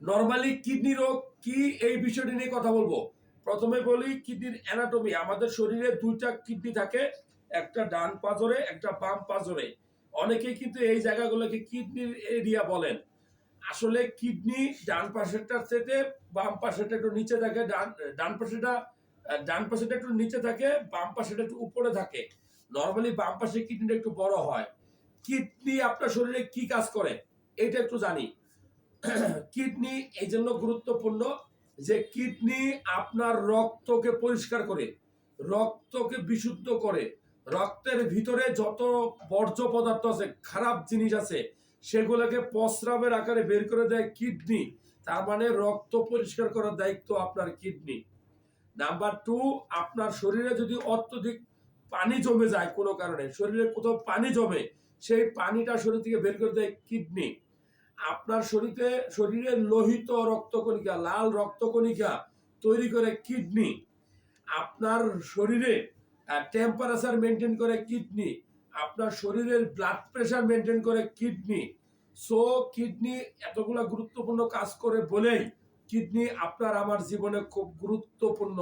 Normally kidney রোগ কি এই বিষয়টি নিয়ে কথা বলব? প্রথমে বলি কিডনির অ্যানাটমি আমাদের শরীরে দুইটা কিডনি থাকে, একটা ডান পাজরে, একটা বাম পাজরে। অনেকেই কিন্তু এই জায়গাগুলোকে কিডনির এরিয়া বলেন। আসলে কিডনি ডান পাশেরটার থেকে বাম পাশেরটা একটু নিচে থাকে, ডান ডান পাশেটা ডান পাশেটা একটু নিচে থাকে, বাম পাশেটা একটু উপরে থাকে। নর্মালি বাম পাশে কিডনিটা একটু বড় হয়। কিডনি আপনার শরীরে কি কাজ করে? এটা একটু জানি। কিডনি এই জন্য গুরুত্বপূর্ণ যে কিডনি আপনার রক্তকে পরিষ্কার করে, রক্তকে বিশুদ্ধ করে, রক্তের ভিতরে যত বর্জ্য পদার্থ আছে, খারাপ জিনিস আছে, সেগুলোকে প্রস্রাবের আকারে বের করে দেয় কিডনি। তার মানে রক্ত পরিষ্কার করার দায়িত্ব আপনার কিডনি। নাম্বার টু, আপনার শরীরে যদি অত্যধিক পানি জমে যায় কোনো কারণে, শরীরে কোথাও পানি জমে, সেই পানিটা শরীর থেকে বের করে দেয় কিডনি। আপনার শরীরে শরীরের লোহিত রক্তকণিকা, লাল রক্তকণিকা তৈরি করে কিডনি, আপনার শরীরে টেম্পারেচার মেনটেন করে কিডনি, আপনার শরীরের ব্লাড প্রেশার মেনটেন করে কিডনি। সো কিডনি এতগুলা গুরুত্বপূর্ণ কাজ করে বলেই কিডনি আপনার আমার জীবনে খুব গুরুত্বপূর্ণ।